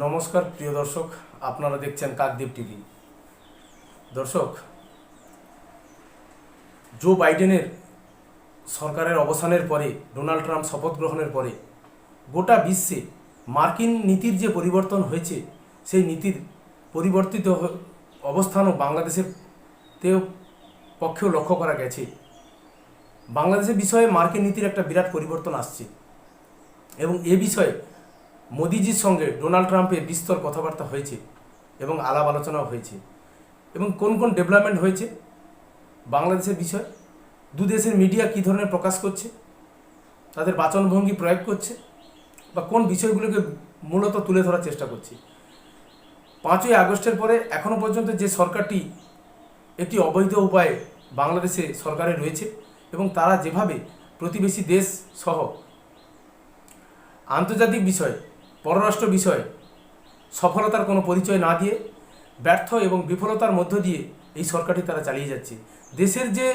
নমস্কার, প্রিয় দর্শক। আপনারা দেখছেন কাকদ্বীপ টিভি। দর্শক, জো বাইডেনের সরকারের অবসানের পরে, ডোনাল্ড ট্রাম্প শপথ গ্রহণের পরে, গোটা বিশ্বে মার্কিন নীতির যে পরিবর্তন হয়েছে, সেই নীতির পরিবর্তিত অবস্থানও বাংলাদেশের তেও পক্ষেও লক্ষ্য করা গেছে। বাংলাদেশের বিষয়ে মার্কিন নীতির একটা বিরাট পরিবর্তন আসছে। এবং এ বিষয়ে মোদিজির সঙ্গে ডোনাল্ড ট্রাম্পের বিস্তর কথাবার্তা হয়েছে এবং আলাপ আলোচনাও হয়েছে। এবং কোন কোন ডেভেলপমেন্ট হয়েছে? বাংলাদেশের বিষয়, দু দেশের মিডিয়া কী ধরনের প্রকাশ করছে? তাদের বাচনভঙ্গি প্রয়োগ করছে? বা কোন বিষয়গুলোকে মূলত তুলে ধরার চেষ্টা করছে? পাঁচই আগস্টের পরে এখনও পর্যন্ত যে সরকারটি একটি অবৈধ উপায়ে বাংলাদেশে সরকারে রয়েছে এবং তারা যেভাবে প্রতিবেশী দেশ সহ আন্তর্জাতিক বিষয় পররাষ্ট্র বিষয়ে সফলতার কোনো পরিচয় না দিয়ে, ব্যর্থ এবং বিফলতার মধ্য দিয়ে এই সরকারটি তারা চালিয়ে যাচ্ছে। দেশের যে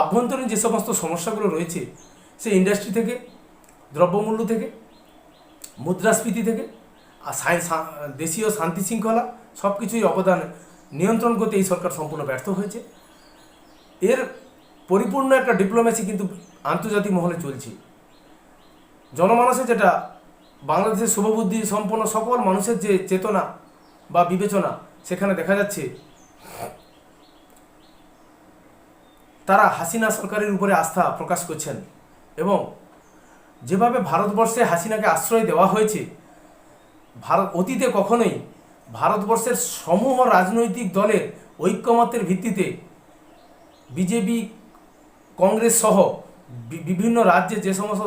আভ্যন্তরীণ যে সমস্ত সমস্যাগুলো রয়েছে সে ইন্ডাস্ট্রি থেকে, দ্রব্যমূল্য থেকে, মুদ্রাস্ফীতি থেকে, আর দেশীয় শান্তি শৃঙ্খলা সব কিছুই অবদান নিয়ন্ত্রণ করতে এই সরকার সম্পূর্ণ ব্যর্থ হয়েছে। এর পরিপূর্ণ একটা ডিপ্লোমেসি কিন্তু আন্তর্জাতিক মহলে চলছে। জনমানসে যেটা বাংলাদেশের শুভবুদ্ধি সম্পন্ন সকল মানুষের যে চেতনা বা বিবেচনা সেখানে দেখা যাচ্ছে, তারা হাসিনা সরকারের উপরে আস্থা প্রকাশ করছেন এবং যেভাবে ভারতবর্ষে হাসিনাকে আশ্রয় দেওয়া হয়েছে, ভারত, অতীতে কখনোই ভারতবর্ষের সমূহ রাজনৈতিক দলের ঐক্যমত্যের ভিত্তিতে বিজেপি, কংগ্রেস সহ বিভিন্ন রাজ্যে যে সমস্ত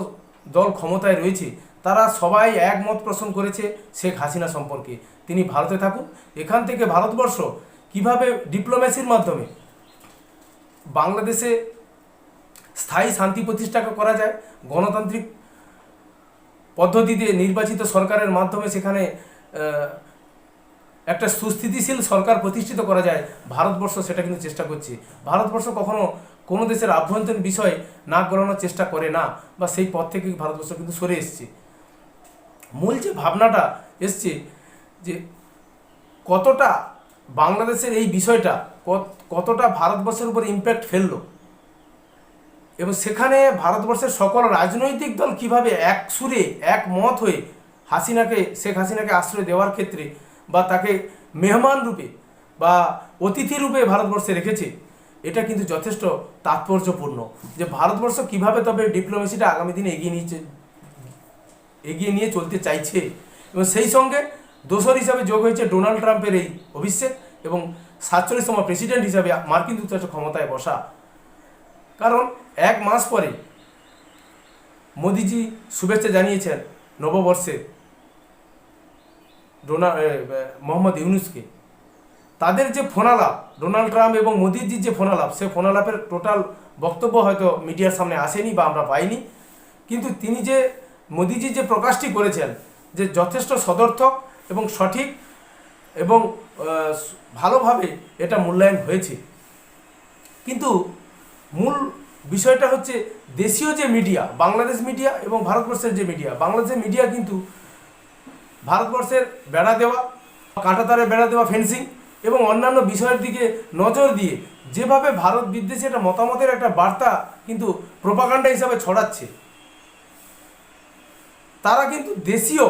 দল ক্ষমতায় রয়েছে তারা সবাই একমত পোষণ করেছে শেখ হাসিনা সম্পর্কে। তিনি ভারতে থাকুন। এখান থেকে ভারতবর্ষ কীভাবে ডিপ্লোম্যাসির মাধ্যমে বাংলাদেশে স্থায়ী শান্তি প্রতিষ্ঠা করা যায়, গণতান্ত্রিক পদ্ধতিতে নির্বাচিত সরকারের মাধ্যমে সেখানে একটা সুস্থিতিশীল সরকার প্রতিষ্ঠিত করা যায়, ভারতবর্ষ সেটা কিন্তু চেষ্টা করছে। ভারতবর্ষ কখনো কোনো দেশের আভ্যন্তরীণ বিষয় না করানোর চেষ্টা করে না, বা সেই পথ থেকে ভারতবর্ষ কিন্তু সরে এসছে। মূল যে ভাবনাটা এসছে যে কতটা বাংলাদেশের এই বিষয়টা, কত- কতটা ভারতবর্ষের উপর ইম্প্যাক্ট ফেলল এবং সেখানে ভারতবর্ষের সকল রাজনৈতিক দল কীভাবে এক সুরে, এক মত হয়ে হাসিনাকে, শেখ হাসিনাকে আশ্রয় দেওয়ার ক্ষেত্রে বা তাকে মেহমান রূপে বা অতিথি রূপে ভারতবর্ষে রেখেছে, এটা কিন্তু যথেষ্ট তাৎপর্যপূর্ণ যে ভারতবর্ষ কীভাবে তবে ডিপ্লোমেসিটা আগামী দিনে এগিয়ে নিয়ে এগিয়ে নিয়ে চলতে চাইছে। এবং সেই সঙ্গে দোসর হিসাবে যোগ হয়েছে ডোনাল্ড ট্রাম্পের এই অভিষেক এবং সাতচল্লিশতম প্রেসিডেন্ট হিসাবে মার্কিন যুক্তরাষ্ট্র ক্ষমতায় বসা। কারণ এক মাস পরে মোদিজি শুভেচ্ছা জানিয়েছেন নববর্ষে ডোনা এ, এ, মোহাম্মদ ইউনুসকে। তাদের যে ফোনালাপ ডোনাল্ড ট্রাম্প এবং মোদিজির যে ফোনালাপ সে ফোনালাপের টোটাল বক্তব্য হয়তো মিডিয়ার সামনে আসেনি বা আমরা পাইনি। কিন্তু তিনি যে মোদিজি যে প্রকাশটি করেছেন যে যথেষ্ট সদর্থক এবং সঠিক এবং ভালোভাবে এটা মূল্যায়ন হয়েছে। কিন্তু মূল বিষয়টা হচ্ছে দেশীয় যে মিডিয়া, বাংলাদেশ মিডিয়া এবং ভারতবর্ষের যে মিডিয়া, বাংলাদেশের মিডিয়া কিন্তু ভারতবর্ষের বেড়া দেওয়া, কাঁটাতারে বেড়া দেওয়া ফেন্সিং এবং অন্যান্য বিষয়ের দিকে নজর দিয়ে যেভাবে ভারত বিদ্বেষী একটা মতামতের একটা বার্তা কিন্তু প্রোপাগান্ডা হিসাবে ছড়াচ্ছে। তারা কিন্তু দেশীয়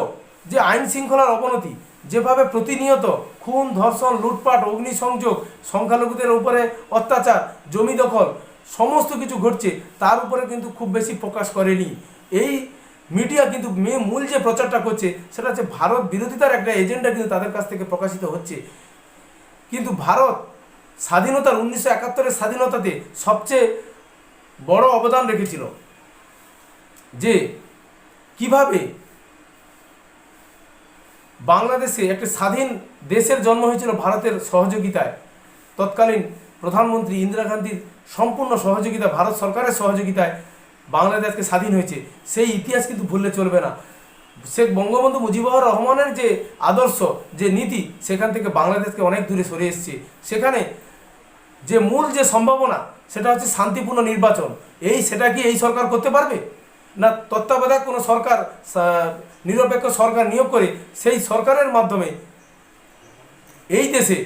যে আইন শৃঙ্খলার অবনতি, যেভাবে প্রতিনিয়ত খুন, ধর্ষণ, লুটপাট, অগ্নিসংযোগ, সংখ্যালঘুদের উপরে অত্যাচার, জমি দখল, সমস্ত কিছু ঘটছে, তার উপরে কিন্তু খুব বেশি ফোকাস করেনি। এই মিডিয়া কিন্তু মূল যে প্রচারটা করছে, সেটা হচ্ছে ভারত বিরোধিতার একটা এজেন্ডা কিন্তু তাদের কাছ থেকে প্রকাশিত হচ্ছে। কিন্তু ভারত স্বাধীনতার উনিশশো একাত্তরের স্বাধীনতাতে সবচেয়ে বড় অবদান রেখেছিল, যে কীভাবে বাংলাদেশে একটি স্বাধীন দেশের জন্ম হয়েছিল ভারতের সহযোগিতায়? তৎকালীন প্রধানমন্ত্রী ইন্দিরা গান্ধীর সম্পূর্ণ সহযোগিতা ভারত সরকারের সহযোগিতায় বাংলাদেশকে স্বাধীন হয়েছে। সেই ইতিহাস কিন্তু ভুললে চলবে না। শেখ বঙ্গবন্ধু মুজিবুর রহমানের যে আদর্শ, যে নীতি, সেখান থেকে বাংলাদেশকে অনেক দূরে সরে এসছে। সেখানে যে মূল যে সম্ভাবনা, সেটা হচ্ছে শান্তিপূর্ণ নির্বাচন। এই সেটা কি এই সরকার করতে পারবে? না তত্ত্বাবধায়ক কোনো সরকার নিরপেক্ষ সরকার নিয়োগ করে সেই সরকারের মাধ্যমে এই দেশে,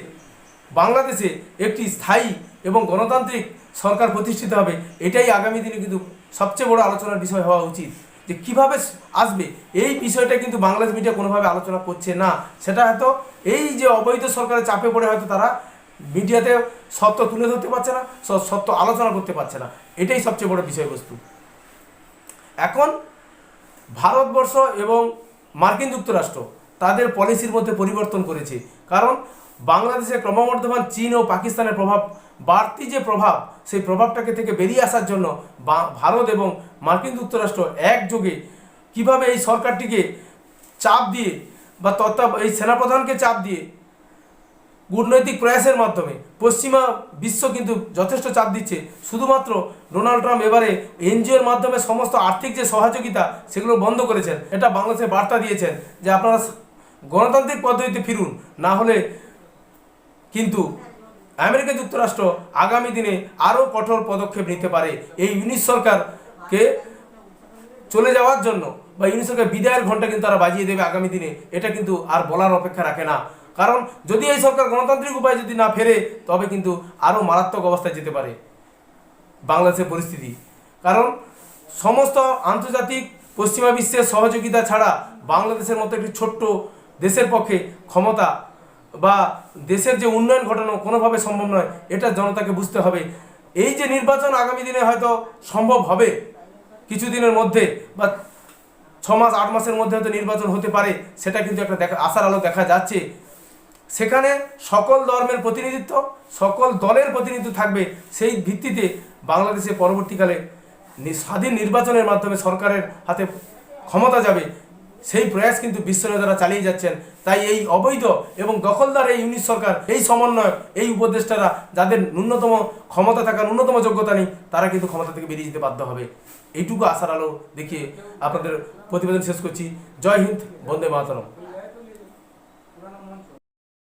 বাংলাদেশে একটি স্থায়ী এবং গণতান্ত্রিক সরকার প্রতিষ্ঠিত হবে, এটাই আগামী দিনে কিন্তু সবচেয়ে বড় আলোচনার বিষয় হওয়া উচিত। যে কীভাবে আসবে, এই বিষয়টা কিন্তু বাংলাদেশ মিডিয়া কোনোভাবে আলোচনা করছে না। সেটা হয়তো এই যে অবৈধ সরকারের চাপে পড়ে হয়তো তারা মিডিয়াতে সত্য তুলে ধরতে পারছে না সত্য আলোচনা করতে পারছে না। এটাই সবচেয়ে বড় বিষয়বস্তু। এখন ভারতবর্ষ এবং মার্কিন যুক্তরাষ্ট্র তাদের পলিসির মধ্যে পরিবর্তন করেছে। কারণ বাংলাদেশে ক্রমবর্ধমান চীন ও পাকিস্তানের প্রভাব, বাড়তি যে প্রভাব, সেই প্রভাবটাকে থেকে বেরিয়ে আসার জন্য ভারত এবং মার্কিন যুক্তরাষ্ট্র একযোগে কীভাবে এই সরকারটিকে চাপ দিয়ে বা তত্ত্বা এই সেনাপ্রধানকে চাপ দিয়ে কূটনৈতিক প্রয়াসের মাধ্যমে পশ্চিমা বিশ্ব কিন্তু যথেষ্ট চাপ দিচ্ছে। শুধুমাত্র ডোনাল্ড ট্রাম্প এবারে এনজিওর মাধ্যমে সমস্ত আর্থিক যে সহযোগিতা, সেগুলো বন্ধ করেছেন, এটা বাংলাদেশে বার্তা দিয়েছেন যে আপনারা গণতান্ত্রিক পদ্ধতিতে ফিরুন, না হলে কিন্তু আমেরিকা যুক্তরাষ্ট্র আগামী দিনে আরও কঠোর পদক্ষেপ নিতে পারে এই ইউনিশ সরকারকে চলে যাওয়ার জন্য বা ইউনিশ সরকার বিদায়ের ঘণ্টা কিন্তু তারা বাজিয়ে দেবে আগামী দিনে, এটা কিন্তু আর বলার অপেক্ষা রাখে না। কারণ যদি এই সরকার গণতান্ত্রিক উপায় যদি না ফেরে, তবে কিন্তু আরও মারাত্মক অবস্থায় যেতে পারে বাংলাদেশের পরিস্থিতি। কারণ সমস্ত আন্তর্জাতিক পশ্চিমা বিশ্বের সহযোগিতা ছাড়া বাংলাদেশের মতো একটি ছোট্ট দেশের পক্ষে ক্ষমতা বা দেশের যে উন্নয়ন ঘটানো কোনোভাবে সম্ভব নয়, এটা জনতাকে বুঝতে হবে। এই যে নির্বাচন আগামী দিনে হয়তো সম্ভব হবে কিছুদিনের মধ্যে বা ছ মাস, আট মাসের মধ্যে হয়তো নির্বাচন হতে পারে, সেটা কিন্তু একটা দেখা আশার আলো দেখা যাচ্ছে। সেখানে সকল ধর্মের প্রতিনিধিত্ব, সকল দলের প্রতিনিধিত্ব থাকবে সেই ভিত্তিতে বাংলাদেশে পরবর্তীকালে স্বাধীন নির্বাচনের মাধ্যমে সরকারের হাতে ক্ষমতা যাবে। সেই প্রয়াস কিন্তু বিশ্ব নেতারা চালিয়ে যাচ্ছেন। তাই এই অবৈধ এবং দখলদার এই ইউনিট সরকার, এই সমন্বয় এই উপদেষ্টারা যাদের ন্যূনতম ক্ষমতা থাকার ন্যূনতম যোগ্যতা নেই, তারা কিন্তু ক্ষমতা থেকে বেরিয়ে যেতে বাধ্য হবে। এইটুকু আশার আলো দেখিয়ে আপনাদের প্রতিবেদন শেষ করছি। জয় হিন্দ, বন্দে মাতরম।